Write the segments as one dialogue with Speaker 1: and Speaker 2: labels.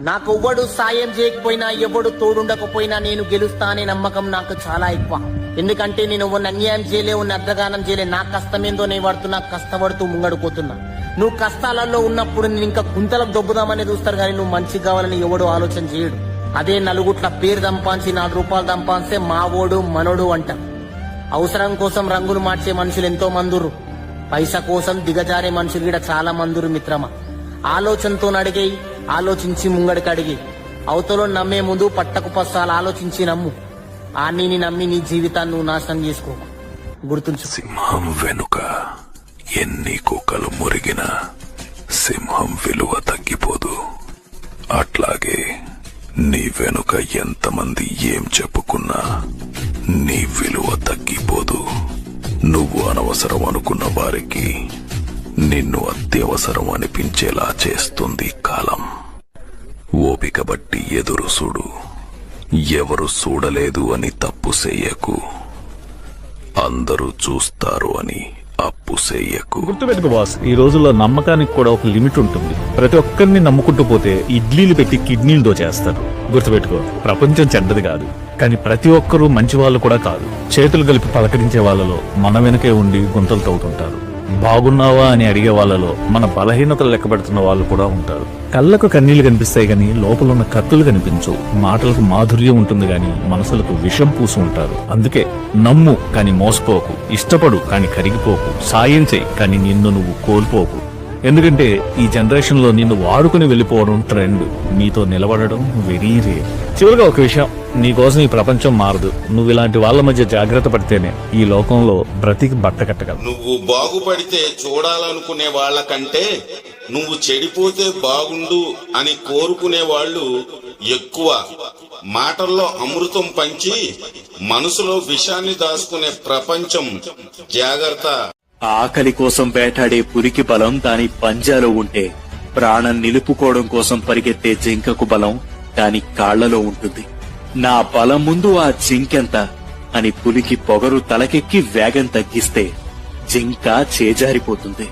Speaker 1: నాకు ఎవ్వడు సాయం చేయకపోయినా ఎవడు తోడుండకపోయినా నేను గెలుస్తానే నమ్మకం నాకు చాలా ఎక్కువ. ఎందుకంటే నేను ఎవరిని అన్యాయం చేయలే ఉన్న అర్ధగానం చేయలే. నా కష్టమేందో నేను పడుతున్నా కష్టపడుతూ ముంగడుకోతున్నా. నువ్వు కష్టాలలో ఉన్నప్పుడు నేను ఇంకా కుంతలకు దొబ్బుదామని చూస్తారు కానీ నువ్వు మంచి కావాలని ఎవడు ఆలోచన చేయడు. అదే నలుగుట్ల పేరు దంపాంచి నాలుగు రూపాయలు దంపాంస్తే మావోడు మనోడు అంట. అవసరం కోసం రంగులు మార్చే మనుషులు ఎంతో మందురు పైసా కోసం దిగజారే మనుషులు కూడా చాలా మందురు మిత్రమా. ఆలోచనతో అడిగే ఆలోచించి ముంగడికడిగి అవతలో నమ్మే ముందు పట్టకు పస్సాలు ఆలోచించి నమ్ము. ఆ నీని నమ్మి నీ జీవితాన్ని నువ్వు నాశనం చేసుకో. గుర్తుంచు.
Speaker 2: సింహం వెనుక ఎన్ని కుక్కలు మురిగినా సింహం విలువ తగ్గిపోదు. అట్లాగే నీ వెనుక ఎంతమంది ఏం చెప్పుకున్నా నీ విలువ తగ్గిపోదు. నువ్వు అనవసరం అనుకున్న వారికి నిన్ను అత్యవసరం అనిపించేలా చేస్తుంది కాలం. ఓపిక బట్టి ఎదురు చూడు. ఎవరు చూడలేదు అని తప్పు చెయ్యకు అందరూ చూస్తారు అని అప్పు చెయ్యకు
Speaker 3: గుర్తుపెట్టుకో బాస్ ఈ రోజుల్లో నమ్మకానికి కూడా ఒక లిమిట్ ఉంటుంది. ప్రతి ఒక్కరిని నమ్ముకుంటూ పోతే ఇడ్లీలు పెట్టి కిడ్నీలు దోచేస్తారు. గుర్తుపెట్టుకో ప్రపంచం చెడ్డది కాదు. కానీ ప్రతి ఒక్కరూ మంచి వాళ్ళు కూడా కాదు. చేతులు కలిపి పలకరించే వాళ్ళలో మన వెనకే ఉండి గుంతలు తవ్వుతుంటారు. బాగున్నావా అని అడిగే వాళ్ళలో మన బలహీనతలు లెక్క పెడుతున్న వాళ్ళు కూడా ఉంటారు. కళ్ళకు కన్నీళ్ళు కనిపిస్తాయి గాని లోపల ఉన్న కత్తులు కనిపించవు. మాటలకు మాధుర్యం ఉంటుంది గాని మనసులకు విషం పూసి ఉంటారు. అందుకే నమ్ము కాని మోసపోకు. ఇష్టపడు కాని కరిగిపోకు. సాయం చేయి కాని నిన్ను నువ్వు కోల్పోకు. ఎందుకంటే ఈ జనరేషన్లో నిన్ను వాడుకుని వెళ్ళిపోవడం ట్రెండ్. నీతో నిలబడడం వెరీ రేర్ చివరిగా ఒక విషయం. నీ కోసం ఈ ప్రపంచం మారదు. నువ్వు ఇలాంటి వాళ్ళ మధ్య జాగ్రత్త పడితేనే ఈ లోకంలో బ్రతికి బట్ట కట్టగలవు.
Speaker 4: నువ్వు బాగుపడితే చూడాలనుకునే వాళ్ళకంటే నువ్వు చెడిపోతే బాగుండు అని కోరుకునే వాళ్ళు ఎక్కువ. మాటల్లో అమృతం పంచి మనసులో విషాన్ని దాచుకునే ప్రపంచం జాగ్రత్త.
Speaker 5: ఆకలి కోసం వేటాడే పురికి బలం దాని పంజాలో ఉంటే ప్రాణం నిలుపుకోవడం కోసం పరిగెత్తే జింకకు బలం దాని కాళ్ళలో ఉంటుంది. నా బలం ముందు ఆ జింకెంత అని పులికి పొగరు తలకెక్కి వేగం తగ్గిస్తే జింక చేజారిపోతుంది.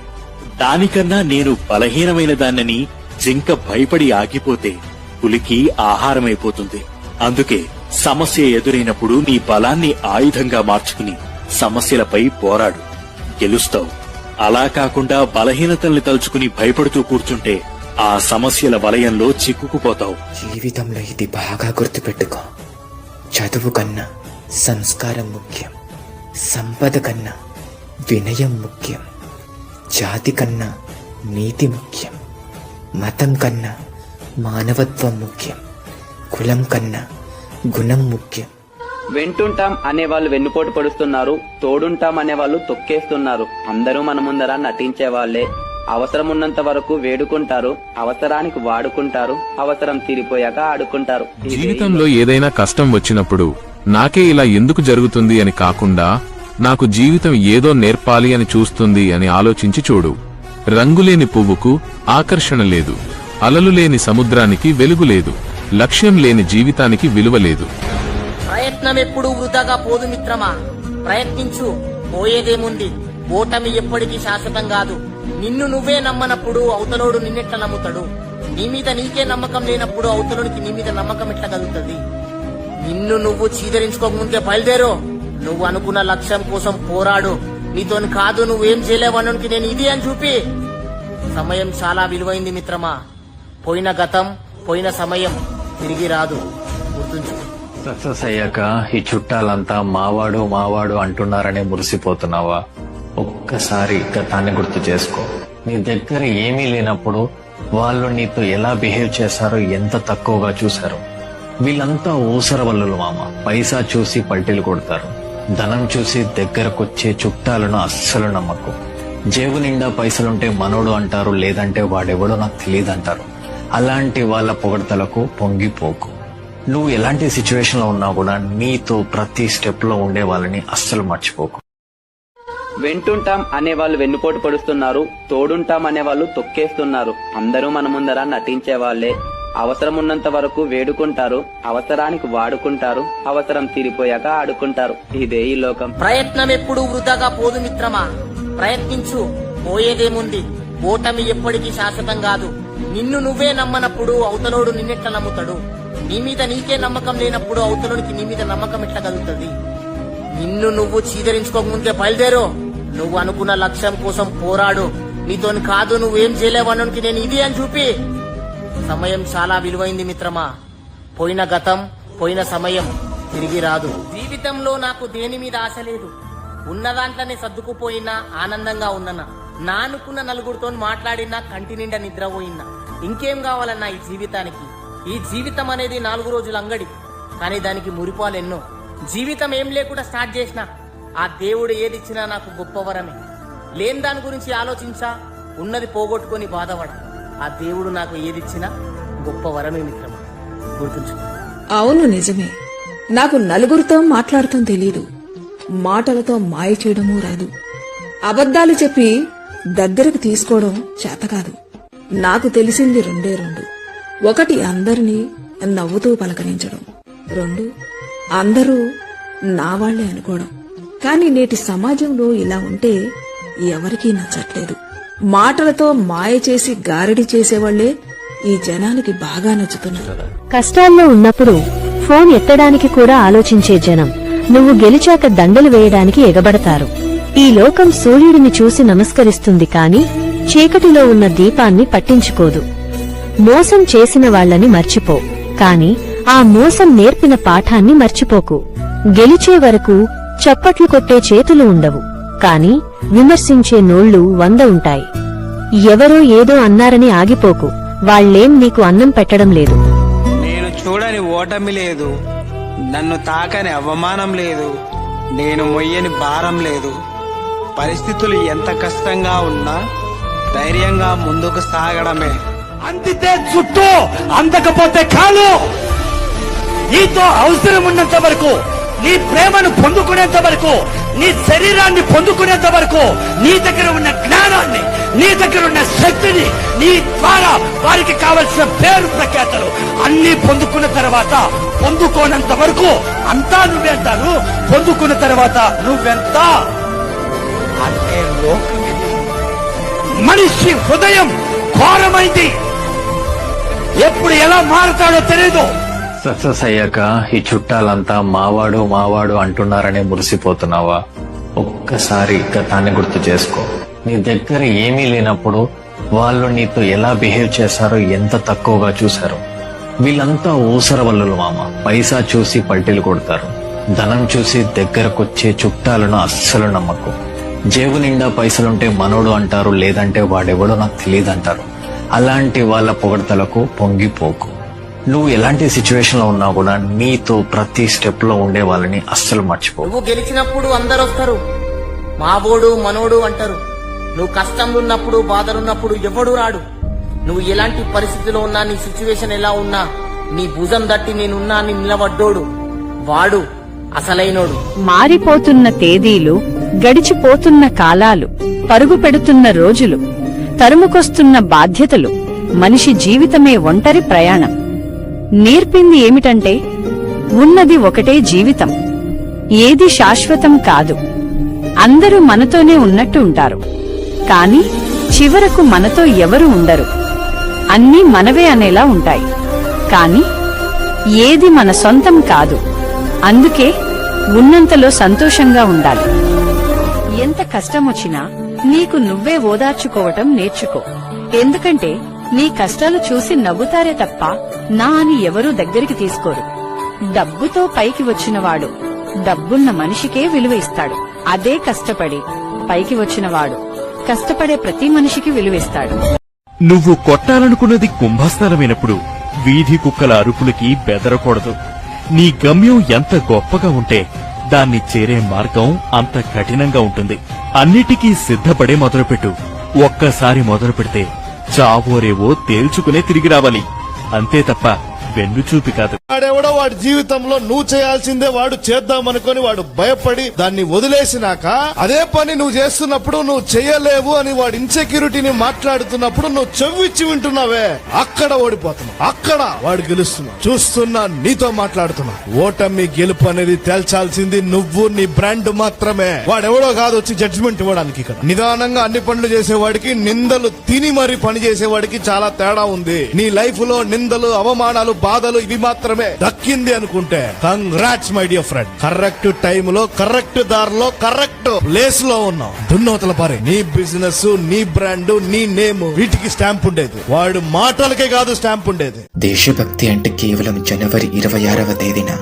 Speaker 5: దానికన్నా నేను బలహీనమైన దాన్నని జింక భయపడి ఆగిపోతే పులికి ఆహారమైపోతుంది. అందుకే సమస్య ఎదురైనప్పుడు నీ బలాన్ని ఆయుధంగా మార్చుకుని సమస్యలపై పోరాడు. గెలుస్తావు. అలా కాకుండా బలహీనతల్ని తలుచుకుని భయపడుతూ కూర్చుంటే ఆ సమస్యల వలయంలో చిక్కుకుపోతావు.
Speaker 6: జీవితంలో ఇది బాగా గుర్తుపెట్టుకో. చదువు కన్నా సంస్కారం ముఖ్యం. సంపద కన్నా వినయం ముఖ్యం. జాతి కన్నా నీతి ముఖ్యం. మతం కన్నా మానవత్వం ముఖ్యం. కులం కన్నా గుణం ముఖ్యం.
Speaker 7: వెంటుంటాం అనే వాళ్ళు వెన్నుపోటు పడుస్తున్నారు తోడుంటాం అనే వాళ్ళు తొక్కేస్తున్నారు. అందరూ మన ముందర నటించే వాళ్ళే అవసరం ఉన్నంత వరకు వేడుకుంటారు అవసరానికి వాడుకుంటారు అవసరం తీరిపోయాక ఆడుకుంటారు.
Speaker 8: జీవితంలో ఏదైనా కష్టం వచ్చినప్పుడు నాకే ఇలా ఎందుకు జరుగుతుంది అని కాకుండా నాకు జీవితం ఏదో నేర్పాలి అని చూస్తుంది అని ఆలోచించి చూడు. రంగులేని పువ్వుకు ఆకర్షణ లేదు. అలలు లేని సముద్రానికి వెలుగు లేదు. లక్ష్యం లేని జీవితానికి విలువ లేదు.
Speaker 1: ప్రయత్నం ఎప్పుడు వృధాగా పోదు మిత్రమా? ప్రయత్నించు పోయేదేముంది ఓటమి ఎప్పటికీ శాశ్వతం కాదు. నిన్ను నువ్వే నమ్మనప్పుడు అవతలోడు నిన్నెట్లా నమ్ముతాడు? నీ మీద నీకే నమ్మకం లేనప్పుడు అవతలోనికి నీ మీద నమ్మకం ఎట్లా కలుగుతుంది నిన్ను నువ్వు చీదరించుకోకముందే బయలుదేరు. నువ్వు అనుకున్న లక్ష్యం కోసం పోరాడు. నీతోని కాదు నువ్వేం చేయలేవనుకి నేను ఇది అని చూపి. సమయం చాలా విలువైంది మిత్రమా. పోయిన గతం పోయిన సమయం తిరిగి రాదు. గుర్తుంచుకో.
Speaker 9: సక్సెస్ అయ్యాక ఈ చుట్టాలంతా మావాడు మావాడు అంటున్నారని మురిసిపోతున్నావా? ఒక్కసారి గతాన్ని గుర్తు చేసుకో. నీ దగ్గర ఏమీ లేనప్పుడు వాళ్ళు నీతో ఎలా బిహేవ్ చేశారో ఎంత తక్కువగా చూశారు. వీళ్ళంతా ఊసర వల్లులు మామ. పైసా చూసి పల్టీలు కొడతారు. ధనం చూసి దగ్గరకొచ్చే చుట్టాలను అస్సలు నమ్మకు. జేబు నిండా పైసలుంటే మనోడు అంటారు లేదంటే వాడెవడో నాకు తెలియదు అంటారు అలాంటి వాళ్ళ పొగడతలకు పొంగిపోకు. నువ్వు ఎలాంటి సిచ్యువేషన్లో ఉన్నా కూడా నీతో ప్రతి స్టెప్లో ఉండే వాళ్ళని అస్సలు మర్చిపోకు.
Speaker 7: వెంటుంటాం అనే వాళ్ళు వెన్నుపోటు పడుస్తున్నారు తోడుంటాం అనే వాళ్ళు తొక్కేస్తున్నారు. అందరూ మన ముందర నటించే వాళ్ళే. అవసరం ఉన్నంత వరకు వేడుకుంటారు అవసరానికి వాడుకుంటారు అవసరం తీరిపోయాక ఆడుకుంటారు. ఇదే ఈ లోకం.
Speaker 1: ప్రయత్నం ఎప్పుడు వృధాగా పోదు మిత్రమా? ప్రయత్నించు పోయేదేముంది? ఓటమి ఎప్పటికీ శాశ్వతం కాదు. నిన్ను నువ్వే నమ్మనప్పుడు అవతలోడు నిన్నెట్లా నమ్ముతాడు? నీ మీద నీకే నమ్మకం లేనప్పుడు అవతలకి నీ మీద నమ్మకం ఎట్లా కలుగుతుంది నిన్ను నువ్వు చీదరించుకోకముందే బయలుదేరు. నువ్వు అనుకున్న లక్ష్యం కోసం పోరాడు. నీతోని కాదు నువ్వేం చేయలేవడానికి నేను ఇది అని చూపి. సమయం చాలా విలువైంది మిత్రమా. పోయిన గతం పోయిన సమయం తిరిగి రాదు. జీవితంలో నాకు దేని మీద ఆశ లేదు. ఉన్న దాంట్లోనే సర్దుకుపోయినా ఆనందంగా ఉన్ననా? నా అనుకున్న నలుగురితో మాట్లాడినా కంటి నిండా నిద్రపోయినా ఇంకేం కావాలన్నా ఈ జీవితానికి? ఈ జీవితం అనేది నాలుగు రోజుల అంగడి. కానీ దానికి మురిపాలు ఎన్నో. జీవితం ఏం లేకుండా స్టార్ట్ చేసిన ఆ దేవుడు ఏది ఇచ్చినా నాకు గొప్ప వరమే. లేని దాని గురించి ఆలోచించా ఉన్నది పోగొట్టుకొని బాధపడ. ఆ దేవుడు నాకు ఏదిచ్చినా గొప్ప వరమే మిత్రమా. గుర్తుంచు
Speaker 10: అవును నిజమే. నాకు నలుగురితో మాట్లాడటం తెలియదు మాటలతో మాయ చేయడమూ రాదు. అబద్ధాలు చెప్పి దగ్గరకు తీసుకోవడం చేతకాదు నాకు తెలిసింది రెండే రెండు. ఒకటి అందరినీ నవ్వుతూ పలకరించడం. రెండు అందరూ నా వాళ్ళే అనుకోవడం. కానీ నేటి సమాజంలో ఇలా ఉంటే ఎవరికీ నచ్చట్లేదు. మాటలతో మాయ చేసి గారడి చేసేవాళ్ళే ఈ జనానికి బాగా నచ్చుతున్నారు.
Speaker 11: కష్టాల్లో ఉన్నప్పుడు ఫోన్ ఎత్తడానికి కూడా ఆలోచించే జనం నువ్వు గెలిచాక దండలు వేయడానికి ఎగబడతారు. ఈ లోకం సూర్యుడిని చూసి నమస్కరిస్తుంది కాని చీకటిలో ఉన్న దీపాన్ని పట్టించుకోదు. మోసం చేసిన వాళ్ళని మర్చిపో. కాని ఆ మోసం నేర్పిన పాఠాన్ని మర్చిపోకు. గెలిచే వరకు చప్పట్లు కొట్టే చేతులు ఉండవు. కాని విమర్శించే నోళ్ళు వంద ఉంటాయి. ఎవరో ఏదో అన్నారని ఆగిపోకు. వాళ్ళేం నీకు అన్నం పెట్టడం లేదు.
Speaker 12: నేను చూడని ఓటమి లేదు. నన్ను తాకని అవమానం లేదు. నేను మొయ్యని భారం లేదు. పరిస్థితులు ఎంత కష్టంగా ఉన్నా ధైర్యంగా ముందుకు సాగడమే.
Speaker 13: అందితే చుట్టూ అందకపోతే కాలు. నీతో అవసరం ఉన్నంత వరకు నీ ప్రేమను పొందుకునేంత వరకు నీ శరీరాన్ని పొందుకునేంత వరకు నీ దగ్గర ఉన్న జ్ఞానాన్ని నీ దగ్గర ఉన్న శక్తిని నీ ద్వారా వారికి కావలసిన పేరు ప్రఖ్యాతలు అన్ని పొందుకున్న తర్వాత పొందుకోనంత వరకు అంతా నువ్వెంతాను? పొందుకున్న తర్వాత నువ్వెంత? అంటే లోకం మనిషి హృదయం ఘోరమైంది. ఎప్పుడు ఎలా మారుతాడో తెలియదు
Speaker 9: సక్సెస్ అయ్యాక ఈ చుట్టాలంతా మావాడు మావాడు అంటున్నారని మురిసిపోతున్నావా? ఒక్కసారి గతాన్ని గుర్తు చేసుకో. నీ దగ్గర ఏమీ లేనప్పుడు వాళ్ళు నీతో ఎలా బిహేవ్ చేశారో ఎంత తక్కువగా చూశారు. వీళ్ళంతా ఊసరవల్లులు మామ. పైసా చూసి పల్టీలు కొడతారు. ధనం చూసి దగ్గరకొచ్చే చుట్టాలను అస్సలు నమ్మకు. జేబు నిండా పైసలుంటే మనోడు అంటారు లేదంటే వాడెవడో నాకు తెలియదు అంటారు అలాంటి వాళ్ళ పొగడతలకు పొంగిపోకు. నువ్వు ఎలాంటి సిచ్యువేషన్లో ఉన్నా కూడా నీతో ప్రతి స్టెప్లో ఉండే వాళ్ళని అస్సలు మర్చిపో.
Speaker 1: నువ్వు గెలిచినప్పుడు అందరు వస్తారు. మావోడు మనోడు అంటారు. నువ్వు కష్టంలో ఉన్నప్పుడు బాధలున్నప్పుడు ఎవడు రాడు. నువ్వు ఎలాంటి పరిస్థితిలో ఉన్నా నీ సిచ్యువేషన్ ఎలా ఉన్నా నీ భుజం దట్టి నేనున్నా అని నిలబడ్డోడు వాడు అసలైనోడు.
Speaker 11: మారిపోతున్న తేదీలు గడిచిపోతున్న కాలాలు పరుగు పెడుతున్న రోజులు తరుముకొస్తున్న బాధ్యతలు మనిషి జీవితమే ఒంటరి ప్రయాణం. నేర్పింది ఏమిటంటే ఉన్నది ఒకటే జీవితం. ఏది శాశ్వతం కాదు. అందరూ మనతోనే ఉన్నట్టు ఉంటారు. కాని చివరకు మనతో ఎవరు ఉండరు. అన్నీ మనవే అనేలా ఉంటాయి. కాని ఏది మన సొంతం కాదు. అందుకే ఉన్నంతలో సంతోషంగా ఉండాలి. ఎంత కష్టమొచ్చినా నీకు నువ్వే ఓదార్చుకోవటం నేర్చుకో. ఎందుకంటే నీ కష్టాలు చూసి నవ్వుతారే తప్ప నా అని ఎవరూ దగ్గరికి తీసుకోరు. డబ్బుతో పైకి వచ్చినవాడు డబ్బున్న మనిషికే విలువ ఇస్తాడు. అదే కష్టపడి పైకి వచ్చినవాడు కష్టపడే ప్రతి మనిషికి విలువిస్తాడు
Speaker 13: నువ్వు కొట్టాలనుకున్నది కుంభస్థలమైనప్పుడు వీధి కుక్కల అరుపులకి బెదరకూడదు. నీ గమ్యం ఎంత గొప్పగా ఉంటే దాన్ని చేరే మార్గం అంత కఠినంగా ఉంటుంది. అన్నిటికీ సిద్ధపడే మొదలుపెట్టు. ఒక్కసారి మొదలు పెడితే చావోరేవో తేల్చుకునే తిరిగి రావాలి. అంతే తప్ప
Speaker 3: వెన్ను చూపి కాదు.
Speaker 14: వాడెవడో వాడి జీవితంలో నువ్వు చేయాల్సిందే వాడు చేద్దామనుకొని వాడు భయపడి దాన్ని వదిలేసినాక అదే పని నువ్వు చేస్తున్నప్పుడు నువ్వు చేయలేవు అని వాడి ఇన్సెక్యూరిటీని మాట్లాడుతున్నప్పుడు నువ్వు చెవిచ్చి వింటున్నావే. అక్కడ ఓడిపోతున్నావు అక్కడ వాడు గెలుస్తున్నావు చూస్తున్నా నీతో మాట్లాడుతున్నా. ఓటమి గెలుపు అనేది తేల్చాల్సింది నువ్వు నీ బ్రాండ్ మాత్రమే. వాడెవడో కాదు వచ్చి జడ్జిమెంట్ ఇవ్వడానికి ఇక్కడ. నిదానంగా అన్ని పనులు చేసేవాడికి నిందలు తిని మరి పని చేసేవాడికి చాలా తేడా ఉంది. నీ లైఫ్లో నిందలు అవమానాలు బాధలు ఇవి మాత్రమే. దక్కింది అనుకుంటే. Congrats my dear friend correct time లో కరెక్ట్ దారిలో కరెక్ట్ ప్లేస్లో ఉన్నావు. దున్నవతల పారే. నీ బిజినెస్ నీ బ్రాండ్ నీ నేమ్ వీటికి స్టాంప్ ఉండేది. వాడు మాటలకే కాదు స్టాంప్ ఉండేది.
Speaker 6: దేశభక్తి అంటే కేవలం జనవరి ఇరవై ఆరవ తేదీన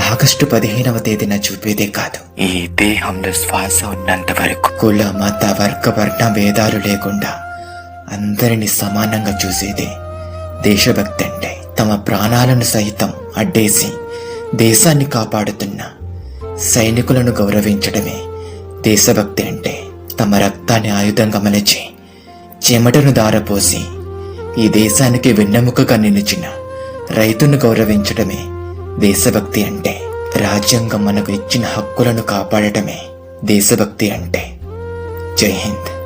Speaker 6: ఆగస్టు పదిహేనవ తేదీన చూపేదే కాదు. ఈ దేహంలో శ్వాస ఉన్నంత వరకు కుల మత వర్గ వర్ణ భేదాలు లేకుండా అందరిని సమానంగా చూసేదే దేశభక్తి అంటే. తమ ప్రాణాలను సైతం అడ్డేసి దేశాన్ని కాపాడుతున్న సైనికులను గౌరవించడమే దేశభక్తి అంటే తమ రక్తాన్ని ఆయుధంగా మలచి చెమటను దారపోసి ఈ దేశానికి వెన్నెముకగా నిలిచిన రైతును గౌరవించడమే దేశభక్తి అంటే. రాజ్యాంగం మనకు ఇచ్చిన హక్కులను కాపాడటమే దేశభక్తి అంటే. జై హింద్.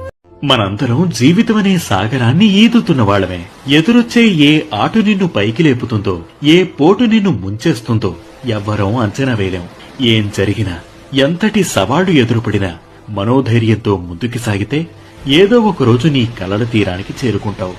Speaker 5: మనందరం జీవితం అనే సాగరాన్ని ఈదుతున్న వాళ్ళమే. ఎదురొచ్చే ఏ ఆటు నిన్ను పైకి లేపుతుందో ఏ పోటు నిన్ను ముంచేస్తుందో ఎవ్వరం అంచనా వేయలేం. ఏం జరిగినా ఎంతటి సవాళ్ళు ఎదురుపడినా మనోధైర్యంతో ముందుకు సాగితే ఏదో ఒక రోజు నీ కలల తీరానికి చేరుకుంటావు.